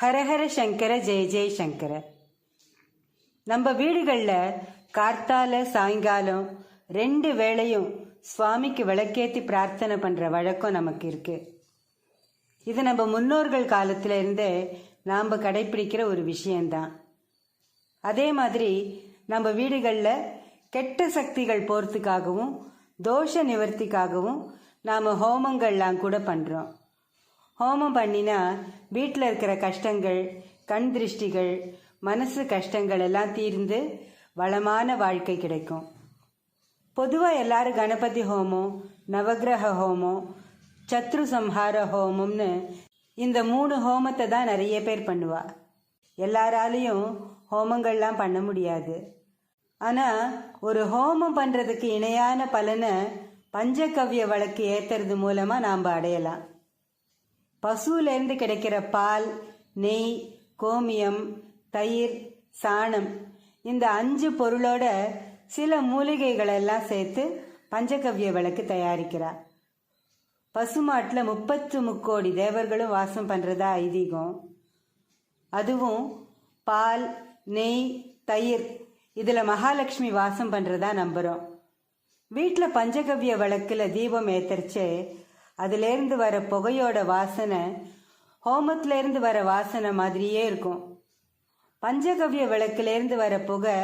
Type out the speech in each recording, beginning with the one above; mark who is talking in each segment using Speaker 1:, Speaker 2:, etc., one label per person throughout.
Speaker 1: ஹரஹர சங்கர ஜெய ஜெய சங்கர. நம்ம வீடுகளில் கார்த்தால சாயங்காலம் ரெண்டு வேளையும் சுவாமிக்கு விளக்கேத்தி பிரார்த்தனை பண்ணுற வழக்கம் நமக்கு இருக்கு. இது நம்ம முன்னோர்கள் காலத்தில் இருந்தே நாம் கடைப்பிடிக்கிற ஒரு விஷயம்தான். அதே மாதிரி நம்ம வீடுகளில் கெட்ட சக்திகள் போகிறதுக்காகவும் தோஷ நிவர்த்திக்காகவும் நாம் ஹோமங்கள்லாம் கூட பண்ணுறோம் ஹோமம் பண்ணினா வீட்டில் இருக்கிற கஷ்டங்கள் கண் திருஷ்டிகள் மனசு கஷ்டங்கள் எல்லாம் தீர்ந்து வளமான வாழ்க்கை கிடைக்கும். பொதுவாக எல்லாரும் கணபதி ஹோமம் நவக்கிரக ஹோமம் சத்ரு சம்ஹார ஹோமம்னு இந்த மூணு ஹோமத்தை தான் நிறைய பேர் பண்ணுவா. எல்லாராலையும் ஹோமங்கள்லாம் பண்ண முடியாது. ஆனால் ஒரு ஹோமம் பண்ணுறதுக்கு இணையான பலனை பஞ்சகவ்ய வழக்கு ஏற்றுறது மூலமாக நாம் அடையலாம். பசுவிலேருந்து கிடைக்கிற பால் நெய் கோமியம் தயிர் சாணம் இந்த அஞ்சு பொருளோட சில மூலிகைகளெல்லாம் சேர்த்து பஞ்சகவ்ய விளக்கு தயாரிக்கிறார். பசுமாட்டில் முப்பத்து முக்கோடி தேவர்களும் வாசம் பண்ணுறதா ஐதீகம். அதுவும் பால் நெய் தயிர் இதில் மகாலட்சுமி வாசம் பண்ணுறதா நம்புகிறோம் வீட்டில் பஞ்சகவ்ய விளக்கில் தீபம் ஏத்தரிச்சு அதுலேருந்து வர புகையோட வாசனை ஹோமத்திலேருந்து வர வாசனை மாதிரியே இருக்கும். பஞ்சகவ்ய விளக்குலேருந்து வர புகை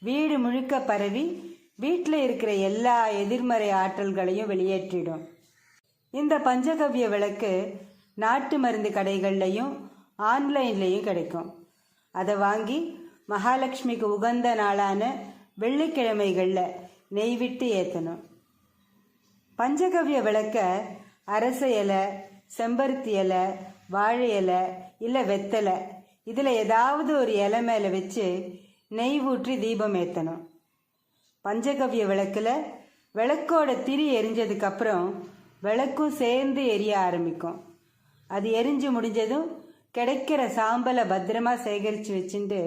Speaker 1: வீடு முழுக்க பரவி வீட்டில் இருக்கிற எல்லா எதிர்மறை ஆற்றல்களையும் வெளியேற்றிடும். இந்த பஞ்சகவ்ய விளக்கு நாட்டு மருந்து கடைகள்லையும் ஆன்லைன்லேயும் கிடைக்கும். அதை வாங்கி மகாலட்சுமிக்கு உகந்த நாளான வெள்ளிக்கிழமைகளில் நெய் விட்டு ஏற்றணும் பஞ்சகவ்ய விளக்க அரச இலை செம்பருத்தி இலை வாழை இலை இல்லை வெத்தலை. இதில் ஏதாவது ஒரு இலை மேலே வச்சு நெய் ஊற்றி தீபம் ஏற்றணும் பஞ்சகவ்ய விளக்கில் விளக்கோட திரி எரிஞ்சதுக்கப்புறம் விளக்கும் சேர்ந்து எரிய ஆரம்பிக்கும். அது எரிஞ்சு முடிஞ்சதும் கிடைக்கிற சாம்பலை பத்திரமா சேகரித்து வச்சுட்டு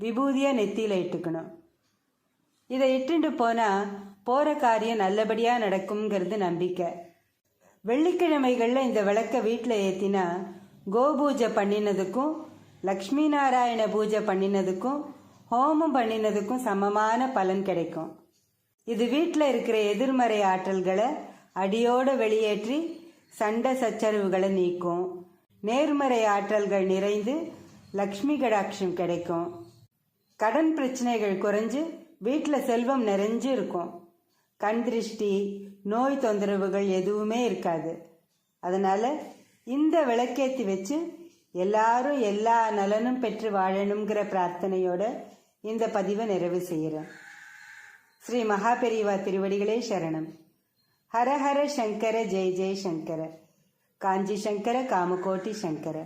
Speaker 1: விபூதியாக நெத்தியில் இட்டுக்கணும். இதை இட்டுண்டு போனால் போகிற காரியம் நல்லபடியாக நடக்குங்கிறது நம்பிக்கை. வெள்ளிக்கிழமைகளில் இந்த விளக்க வீட்டில் ஏற்றினா கோபூஜை பண்ணினதுக்கும் லக்ஷ்மி நாராயண பூஜை பண்ணினதுக்கும் ஹோமம் பண்ணினதுக்கும் சமமான பலன் கிடைக்கும். இது வீட்டில் இருக்கிற எதிர்மறை ஆற்றல்களை அடியோடு வெளியேற்றி சண்டை சச்சரவுகளை நீக்கும். நேர்மறை ஆற்றல்கள் நிறைந்து லக்ஷ்மி கடாட்சம் கிடைக்கும். கடன் பிரச்சனைகள் குறைஞ்சு வீட்டில் செல்வம் நிறைஞ்சு இருக்கும். கண் திருஷ்டி நோய் தொந்தரவுகள் எதுவுமே இருக்காது. அதனால இந்த விளக்கேற்றி வச்சு எல்லாரும் எல்லா நலனும் பெற்று வாழணுங்கிற பிரார்த்தனையோட இந்த பதிவை நிறைவு செய்கிறேன் ஸ்ரீ மகாபெரிவா திருவடிகளே சரணம். ஹர ஹர சங்கர ஜெய் ஜெய் சங்கர. காஞ்சி சங்கர காமகோட்டி சங்கர.